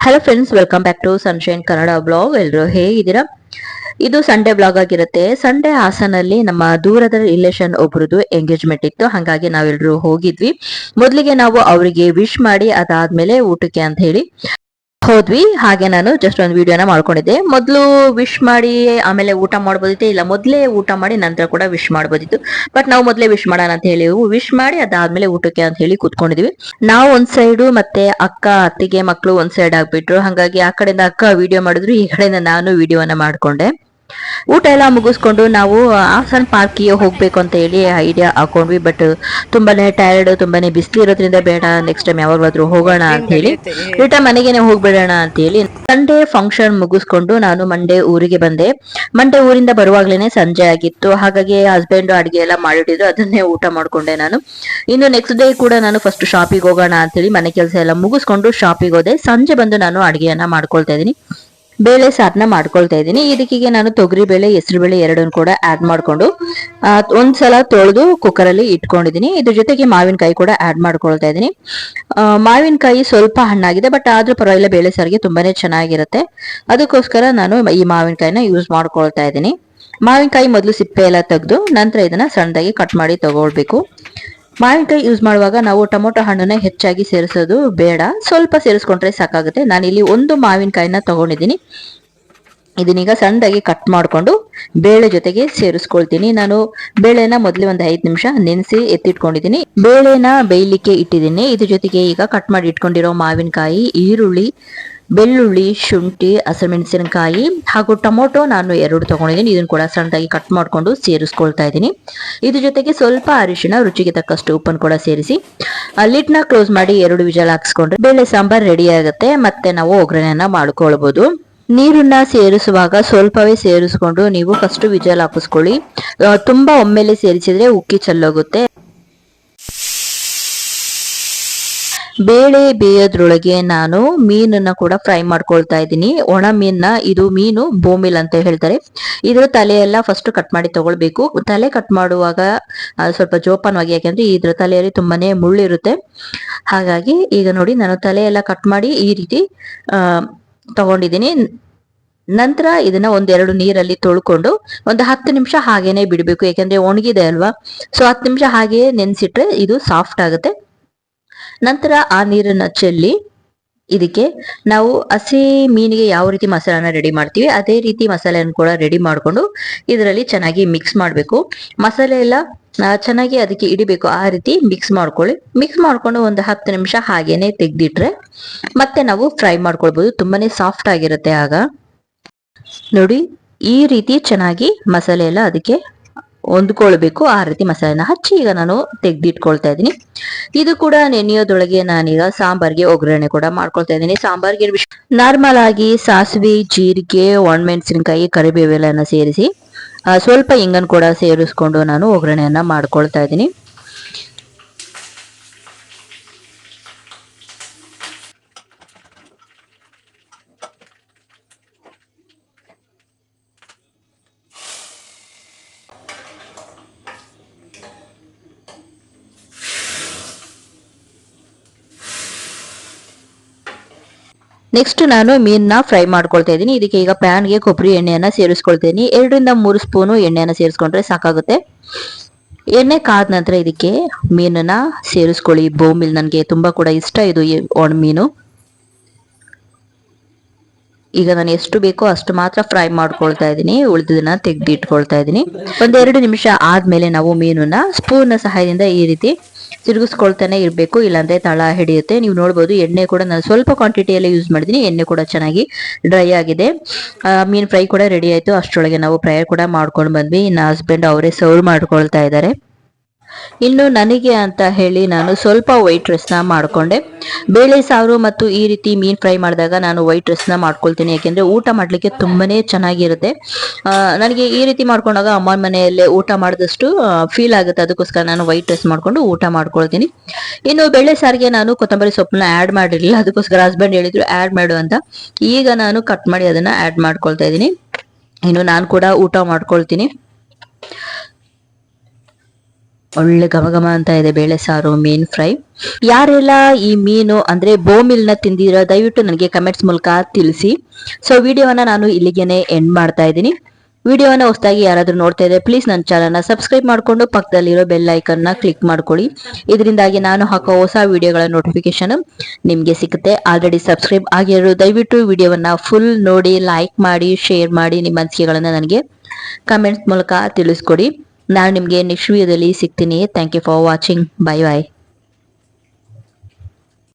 Hello friends welcome back to sunshine Kannada blog ಎಲ್ಲರೂ ಹೇಗಿದ್ದೀರಾ? ಇದು ಸಂಡೇ ಬ್ಲಾಗ್ ಆಗಿರುತ್ತೆ. ಸಂಡೇ ಹಾಸನಲ್ಲಿ ನಮ್ಮ ದೂರದ ರಿಲೇಷನ್ ಒಬ್ರದ್ದು ಎಂಗೇಜ್ಮೆಂಟ್ ಇತ್ತು. ಹಾಗಾಗಿ ನಾವೆಲ್ಲರೂ ಹೋಗಿದ್ವಿ. ಮೊದಲಿಗೆ ನಾವು ಅವರಿಗೆ ವಿಶ್ ಮಾಡಿ ಅದಾದ್ಮೇಲೆ ಊಟಕ್ಕೆ ಅಂತ ಹೇಳಿ ಹೋದ್ವಿ. ಹಾಗೆ ನಾನು ಜಸ್ಟ್ ಒಂದು ವಿಡಿಯೋನ ಮಾಡ್ಕೊಂಡಿದ್ದೆ. ಮೊದಲು ವಿಶ್ ಮಾಡಿ ಆಮೇಲೆ ಊಟ ಮಾಡ್ಬೋದಿತ್ತು, ಇಲ್ಲ ಮೊದಲೇ ಊಟ ಮಾಡಿ ನಂತರ ಕೂಡ ವಿಶ್ ಮಾಡ್ಬೋದಿತ್ತು. ಬಟ್ ನಾವು ಮೊದಲೇ ವಿಶ್ ಮಾಡೋಣ ಅಂತ ಹೇಳಿ ವಿಶ್ ಮಾಡಿ ಅದಾದ್ಮೇಲೆ ಊಟಕ್ಕೆ ಅಂತ ಹೇಳಿ ಕೂತ್ಕೊಂಡಿದ್ವಿ. ನಾವು ಒಂದ್ ಸೈಡು ಮತ್ತೆ ಅಕ್ಕ, ಅತ್ತಿಗೆ ಮಕ್ಕಳು ಒಂದ್ ಸೈಡ್ ಆಗ್ಬಿಟ್ರು. ಹಾಗಾಗಿ ಆ ಕಡೆಯಿಂದ ಅಕ್ಕ ವಿಡಿಯೋ ಮಾಡಿದ್ರು, ಈ ಕಡೆಯಿಂದ ನಾನು ವಿಡಿಯೋನ ಮಾಡ್ಕೊಂಡೆ. ಊಟ ಎಲ್ಲ ಮುಗಿಸ್ಕೊಂಡು ನಾವು ಹಾಸನ್ ಪಾರ್ಕಿಗೆ ಹೋಗ್ಬೇಕು ಅಂತ ಹೇಳಿ ಐಡಿಯಾ ಹಾಕೊಂಡ್ವಿ. ಬಟ್ ತುಂಬಾನೇ ಟೈರ್ಡ್ ತುಂಬಾನೇ ಬಿಸಿಲು ಇರೋದ್ರಿಂದ ಬೇಡ ನೆಕ್ಸ್ಟ್ ಟೈಮ್ ಯಾವಾಗಾದ್ರೂ ಹೋಗೋಣ ಅಂತ ಹೇಳಿ ರಿಟರ್ನ್ ಮನೆಗೇನೆ ಹೋಗ್ಬಿಡೋಣ ಅಂತ ಹೇಳಿ ಸಂಡೆ ಫಂಕ್ಷನ್ ಮುಗಿಸ್ಕೊಂಡು ನಾನು ಮಂಡೇ ಊರಿಗೆ ಬಂದೆ. ಮಂಡೇ ಊರಿಂದ ಬರುವಾಗ್ಲೇನೆ ಸಂಜೆ ಆಗಿತ್ತು. ಹಾಗಾಗಿ ಹಸ್ಬೆಂಡ್ ಅಡಿಗೆ ಎಲ್ಲ ಮಾಡಿಟ್ಟಿದ್ರು ಅದನ್ನೇ ಊಟ ಮಾಡ್ಕೊಂಡೆ ನಾನು. ಇನ್ನು ನೆಕ್ಸ್ಟ್ ಡೇ ಕೂಡ ನಾನು ಫಸ್ಟ್ ಶಾಪಿಗೆ ಹೋಗೋಣ ಅಂತ ಹೇಳಿ ಮನೆ ಕೆಲಸ ಎಲ್ಲ ಮುಗಿಸ್ಕೊಂಡು ಶಾಪಿಗೆ ಹೋದೆ. ಸಂಜೆ ಬಂದು ನಾನು ಅಡಿಗೆಯನ್ನ ಮಾಡ್ಕೊಳ್ತಾ ಇದ್ದೀನಿ. ಬೇಳೆ ಸಾರನ್ನ ಮಾಡ್ಕೊಳ್ತಾ ಇದ್ದೀನಿ. ಇದಕ್ಕಿಗೆ ನಾನು ತೊಗರಿ ಬೇಳೆ, ಹೆಸರು ಬೇಳೆ ಎರಡನ್ನು ಕೂಡ ಆಡ್ ಮಾಡಿಕೊಂಡು ಒಂದು ಒಂದ್ಸಲ ತೊಳೆದು ಕುಕ್ಕರಲ್ಲಿ ಇಟ್ಕೊಂಡಿದ್ದೀನಿ. ಇದ್ರ ಜೊತೆಗೆ ಮಾವಿನಕಾಯಿ ಕೂಡ ಆಡ್ ಮಾಡ್ಕೊಳ್ತಾ ಇದ್ದೀನಿ. ಮಾವಿನಕಾಯಿ ಸ್ವಲ್ಪ ಹಣ್ಣಾಗಿದೆ ಬಟ್ ಆದರೂ ಪರವಾಗಿಲ್ಲ, ಬೇಳೆ ಸಾರಿಗೆ ತುಂಬಾನೇ ಚೆನ್ನಾಗಿರುತ್ತೆ. ಅದಕ್ಕೋಸ್ಕರ ನಾನು ಈ ಮಾವಿನಕಾಯಿನ ಯೂಸ್ ಮಾಡ್ಕೊಳ್ತಾ ಇದ್ದೀನಿ. ಮಾವಿನಕಾಯಿ ಮೊದಲು ಸಿಪ್ಪೆ ಎಲ್ಲ ತೆಗೆದು, ನಂತರ ಇದನ್ನ ಸಣ್ಣದಾಗಿ ಕಟ್ ಮಾಡಿ ತಗೊಳ್ಬೇಕು. ಮಾವಿನಕಾಯಿ ಯೂಸ್ ಮಾಡುವಾಗ ನಾವು ಟೊಮೊಟೊ ಹಣ್ಣನ್ನ ಹೆಚ್ಚಾಗಿ ಸೇರಿಸೋದು ಬೇಡ. ಸ್ವಲ್ಪ ಸೇರಿಸ್ಕೊಂಡ್ರೆ ಸಾಕಾಗುತ್ತೆ. ನಾನಿಲ್ಲಿ ಒಂದು ಮಾವಿನಕಾಯಿನ ತಗೊಂಡಿದ್ದೀನಿ. ಇದನ್ನೀಗ ಸಣ್ಣದಾಗಿ ಕಟ್ ಮಾಡಿಕೊಂಡು ಬೇಳೆ ಜೊತೆಗೆ ಸೇರಿಸ್ಕೊಳ್ತೀನಿ. ನಾನು ಬೇಳೆನ ಮೊದಲೇ ಒಂದು ಐದು ನಿಮಿಷ ನೆನೆಸಿ ಎತ್ತಿಟ್ಕೊಂಡಿದ್ದೀನಿ. ಬೇಳೆನ ಬೇಯಲಿಕ್ಕೆ ಇಟ್ಟಿದ್ದೀನಿ. ಇದ್ರ ಜೊತೆಗೆ ಈಗ ಕಟ್ ಮಾಡಿ ಇಟ್ಕೊಂಡಿರೋ ಮಾವಿನಕಾಯಿ, ಈರುಳ್ಳಿ ಬೆಳ್ಳುಳ್ಳಿ, ಶುಂಠಿ, ಹಸಿಮೆಣಸಿನಕಾಯಿ ಹಾಗೂ ಟೊಮೊಟೊ ನಾನು ಎರಡು ತಗೊಂಡಿದ್ದೀನಿ. ಇದನ್ನು ಕೂಡ ಸಣ್ಣದಾಗಿ ಕಟ್ ಮಾಡಿಕೊಂಡು ಸೇರಿಸ್ಕೊಳ್ತಾ ಇದ್ದೀನಿ. ಇದ್ರ ಜೊತೆಗೆ ಸ್ವಲ್ಪ ಅರಿಶಿನ ರುಚಿಗೆ ತಕ್ಕಷ್ಟು ಉಪ್ಪನ್ನು ಕೂಡ ಸೇರಿಸಿ. ಲಿಟ್ನ ಕ್ಲೋಸ್ ಮಾಡಿ ಎರಡು ವಿಜಲ್ ಹಾಕ್ಸ್ಕೊಂಡ್ರೆ ಬೇಳೆ, ಸಾಂಬಾರ್ ರೆಡಿ ಆಗುತ್ತೆ. ಮತ್ತೆ ನಾವು ಒಗ್ಗರಣೆಯನ್ನ ಮಾಡ್ಕೊಳ್ಬಹುದು ನೀರನ್ನ ಸೇರಿಸುವಾಗ ಸ್ವಲ್ಪವೇ ಸೇರಿಸ್ಕೊಂಡು ನೀವು ಫಸ್ಟ್ ವಿಜಲ್ ಹಾಕಿಸ್ಕೊಳ್ಳಿ. ತುಂಬಾ ಒಮ್ಮೆಲೆ ಸೇರಿಸಿದ್ರೆ ಉಕ್ಕಿ ಚೆಲ್ಲೋಗುತ್ತೆ. ಬೇಳೆ ಬೇಯೋದ್ರೊಳಗೆ ನಾನು ಮೀನನ್ನ ಕೂಡ ಫ್ರೈ ಮಾಡ್ಕೊಳ್ತಾ ಇದ್ದೀನಿ. ಒಣ ಮೀನ್ನ ಇದು ಮೀನು ಬೋಮಿಲ್ ಅಂತ ಹೇಳ್ತಾರೆ. ಇದ್ರ ತಲೆ ಎಲ್ಲ ಫಸ್ಟ್ ಕಟ್ ಮಾಡಿ ತಗೊಳ್ಬೇಕು. ತಲೆ ಕಟ್ ಮಾಡುವಾಗ ಸ್ವಲ್ಪ ಜೋಪಾನವಾಗಿ, ಯಾಕೆಂದ್ರೆ ಇದ್ರ ತಲೆಯಲ್ಲಿ ತುಂಬಾನೇ ಮುಳ್ಳಿರುತ್ತೆ. ಹಾಗಾಗಿ ಈಗ ನೋಡಿ, ನಾನು ತಲೆ ಎಲ್ಲ ಕಟ್ ಮಾಡಿ ಈ ರೀತಿ ತಗೊಂಡಿದ್ದೀನಿ. ನಂತರ ಇದನ್ನ ಒಂದೆರಡು ನೀರಲ್ಲಿ ತೊಳ್ಕೊಂಡು ಒಂದು ಹತ್ತು ನಿಮಿಷ ಹಾಗೇನೆ ಬಿಡಬೇಕು. ಯಾಕಂದ್ರೆ ಒಣಗಿದೆ ಅಲ್ವಾ? ಸೊ ಹತ್ತು ನಿಮಿಷ ಹಾಗೆ ನೆನೆಸಿಟ್ರೆ ಇದು ಸಾಫ್ಟ್ ಆಗುತ್ತೆ. ನಂತರ ಆ ನೀರನ್ನ ಚೆಲ್ಲಿ ಇದಕ್ಕೆ ನಾವು ಹಸಿ ಮೀನಿಗೆ ಯಾವ ರೀತಿ ಮಸಾಲಾನ ರೆಡಿ ಮಾಡ್ತೀವಿ, ಅದೇ ರೀತಿ ಮಸಾಲೆಯನ್ನು ಕೂಡ ರೆಡಿ ಮಾಡಿಕೊಂಡು ಇದರಲ್ಲಿ ಚೆನ್ನಾಗಿ ಮಿಕ್ಸ್ ಮಾಡಬೇಕು. ಮಸಾಲೆ ಎಲ್ಲ ಚೆನ್ನಾಗಿ ಅದಕ್ಕೆ ಇಡಿಬೇಕು, ಆ ರೀತಿ ಮಿಕ್ಸ್ ಮಾಡ್ಕೊಳ್ಳಿ. ಮಿಕ್ಸ್ ಮಾಡ್ಕೊಂಡು ಒಂದು ಹತ್ತು ನಿಮಿಷ ಹಾಗೇನೆ ತೆಗ್ದಿಟ್ರೆ ಮತ್ತೆ ನಾವು ಫ್ರೈ ಮಾಡ್ಕೊಳ್ಬೋದು. ತುಂಬಾನೇ ಸಾಫ್ಟ್ ಆಗಿರುತ್ತೆ ಆಗ. ನೋಡಿ, ಈ ರೀತಿ ಚೆನ್ನಾಗಿ ಮಸಾಲೆ ಎಲ್ಲ ಅದಕ್ಕೆ ಹೊಂದ್ಕೊಳ್ಬೇಕು. ಆ ರೀತಿ ಮಸಾಲೆನ ಹಚ್ಚಿ ಈಗ ನಾನು ತೆಗ್ದಿಟ್ಕೊಳ್ತಾ ಇದ್ದೀನಿ. ಇದು ಕೂಡ ನೆನೆಯೋದೊಳಗೆ ನಾನೀಗ ಸಾಂಬಾರ್ಗೆ ಒಗ್ಗರಣೆ ಕೂಡ ಮಾಡ್ಕೊಳ್ತಾ ಇದ್ದೀನಿ. ಸಾಂಬಾರ್ಗೆ ನಾರ್ಮಲ್ ಆಗಿ ಸಾಸಿವೆ, ಜೀರಿಗೆ, ಒಣಮೆಣಸಿನಕಾಯಿ, ಕರಿಬೇವೆಲ್ಲನ ಸೇರಿಸಿ ಸ್ವಲ್ಪ ಇಂಗನ್ ಕೂಡ ಸೇರಿಸ್ಕೊಂಡು ನಾನು ಒಗ್ಗರಣೆಯನ್ನ ಮಾಡ್ಕೊಳ್ತಾ ಇದ್ದೀನಿ. ನೆಕ್ಸ್ಟ್ ನಾನು ಮೀನ್ನ ಫ್ರೈ ಮಾಡ್ಕೊಳ್ತಾ ಇದ್ದೀನಿ. ಇದಕ್ಕೆ ಈಗ ಪ್ಯಾನ್ಗೆ ಕೊಬ್ಬರಿ ಎಣ್ಣೆಯನ್ನು ಸೇರಿಸ್ಕೊಳ್ತೀನಿ. ಎರಡರಿಂದ ಮೂರು ಸ್ಪೂನು ಎಣ್ಣೆಯನ್ನು ಸೇರಿಸ್ಕೊಂಡ್ರೆ ಸಾಕಾಗುತ್ತೆ. ಎಣ್ಣೆ ಕಾದ ನಂತರ ಇದಕ್ಕೆ ಮೀನನ್ನ ಸೇರಿಸ್ಕೊಳ್ಳಿ. ಬೋಮಿಲ್ ನನಗೆ ತುಂಬಾ ಕೂಡ ಇಷ್ಟ ಇದು ಒಣ ಮೀನು. ಈಗ ನಾನು ಎಷ್ಟು ಬೇಕೋ ಅಷ್ಟು ಮಾತ್ರ ಫ್ರೈ ಮಾಡ್ಕೊಳ್ತಾ ಇದ್ದೀನಿ. ಉಳಿದದನ್ನ ತೆಗೆದಿಟ್ಕೊಳ್ತಾ ಇದ್ದೀನಿ. ಒಂದೆರಡು ನಿಮಿಷ ಆದ್ಮೇಲೆ ನಾವು ಮೀನನ್ನ ಸ್ಪೂನ್ ಸಹಾಯದಿಂದ ಈ ರೀತಿ ತಿರುಗಿಸ್ಕೊಳ್ತಾನೆ ಇರಬೇಕು, ಇಲ್ಲಾಂದ್ರೆ ತಳ ಹಿಡಿಯುತ್ತೆ. ನೀವು ನೋಡ್ಬೋದು ಎಣ್ಣೆ ಕೂಡ ನಾನು ಸ್ವಲ್ಪ ಕ್ವಾಂಟಿಟಿಯಲ್ಲಿ ಯೂಸ್ ಮಾಡಿದ್ದೀನಿ ಎಣ್ಣೆ ಕೂಡ ಚೆನ್ನಾಗಿ ಡ್ರೈ ಆಗಿದೆ. ಮೀನು ಫ್ರೈ ಕೂಡ ರೆಡಿ ಆಯಿತು. ಅಷ್ಟರೊಳಗೆ ನಾವು ಫ್ರೈ ಕೂಡ ಮಾಡ್ಕೊಂಡು ಬಂದ್ವಿ. ಇನ್ನು ಹಸ್ಬೆಂಡ್ ಅವರೇ ಸರ್ವ್ ಮಾಡ್ಕೊಳ್ತಾ ಇದ್ದಾರೆ. ಇನ್ನು ನನಗೆ ಅಂತ ಹೇಳಿ ನಾನು ಸ್ವಲ್ಪ ವೈಟ್ನ ಮಾಡ್ಕೊಂಡೆ. ಬೇಳೆ ಸಾರು ಮತ್ತು ಈ ರೀತಿ ಮೀನ್ ಫ್ರೈ ಮಾಡಿದಾಗ ನಾನು ವೈಟ್ನ ಮಾಡ್ಕೊಳ್ತೀನಿ. ಯಾಕೆಂದರೆ ಊಟ ಮಾಡಲಿಕ್ಕೆ ತುಂಬಾನೇ ಚೆನ್ನಾಗಿರುತ್ತೆ. ನನಗೆ ಈ ರೀತಿ ಮಾಡ್ಕೊಂಡಾಗ ಅಮ್ಮನ ಮನೆಯಲ್ಲೇ ಊಟ ಮಾಡಿದಷ್ಟು ಫೀಲ್ ಆಗುತ್ತೆ. ಅದಕ್ಕೋಸ್ಕರ ನಾನು ವೈಟ್ ರೈಸ್ ಮಾಡ್ಕೊಂಡು ಊಟ ಮಾಡ್ಕೊಳ್ತೀನಿ. ಇನ್ನು ಬೇಳೆ ಸಾರಿಗೆ ನಾನು ಕೊತ್ತಂಬರಿ ಸೊಪ್ಪನ್ನ ಆಡ್ ಮಾಡಿರಲಿಲ್ಲ. ಅದಕ್ಕೋಸ್ಕರ ಹಸ್ಬೆಂಡ್ ಹೇಳಿದ್ರು ಆಡ್ ಮಾಡು ಅಂತ. ಈಗ ನಾನು ಕಟ್ ಮಾಡಿ ಅದನ್ನ ಆಡ್ ಮಾಡ್ಕೊಳ್ತಾ ಇದ್ದೀನಿ. ಇನ್ನು ನಾನು ಕೂಡ ಊಟ ಮಾಡ್ಕೊಳ್ತೀನಿ. ಒಳ್ಳೆ ಘಮ ಘಮ ಅಂತ ಇದೆ ಬೇಳೆ ಸಾರು, ಮೀನ್ ಫ್ರೈ. ಯಾರೆಲ್ಲ ಈ ಮೀನು ಅಂದ್ರೆ ಬೋಮಿಲ್ನ ತಿಂದಿರೋ ದಯವಿಟ್ಟು ನನಗೆ ಕಮೆಂಟ್ಸ್ ಮೂಲಕ ತಿಳಿಸಿ. ಸೊ ವಿಡಿಯೋವನ್ನ ನಾನು ಇಲ್ಲಿಗೆನೆ ಎಂಡ್ ಮಾಡ್ತಾ ಇದ್ದೀನಿ. ವಿಡಿಯೋನ ಹೊಸದಾಗಿ ಯಾರಾದ್ರೂ ನೋಡ್ತಾ ಇದ್ರೆ ಪ್ಲೀಸ್ ನನ್ನ ಚಾನಲ್ನ ಸಬ್ಸ್ಕ್ರೈಬ್ ಮಾಡ್ಕೊಂಡು ಪಕ್ಕದಲ್ಲಿರೋ ಬೆಲ್ ಐಕನ್ನ ಕ್ಲಿಕ್ ಮಾಡ್ಕೊಳ್ಳಿ. ಇದರಿಂದಾಗಿ ನಾನು ಹಾಕೋ ಹೊಸ ವಿಡಿಯೋಗಳ ನೋಟಿಫಿಕೇಶನ್ ನಿಮ್ಗೆ ಸಿಗುತ್ತೆ. ಆಲ್ರೆಡಿ ಸಬ್ಸ್ಕ್ರೈಬ್ ಆಗಿರೋ ದಯವಿಟ್ಟು ವಿಡಿಯೋವನ್ನ ಫುಲ್ ನೋಡಿ ಲೈಕ್ ಮಾಡಿ ಶೇರ್ ಮಾಡಿ ನಿಮ್ಮ ಅನಿಸಿಕೆಗಳನ್ನ ನನಗೆ ಕಮೆಂಟ್ಸ್ ಮೂಲಕ ತಿಳಿಸ್ಕೊಡಿ. ನಾನು ನಿಮಗೆ ನೆಕ್ಸ್ಟ್ ವಿಡಿಯೋದಲ್ಲಿ ಸಿಗ್ತೀನಿ. Thank you for watching bye bye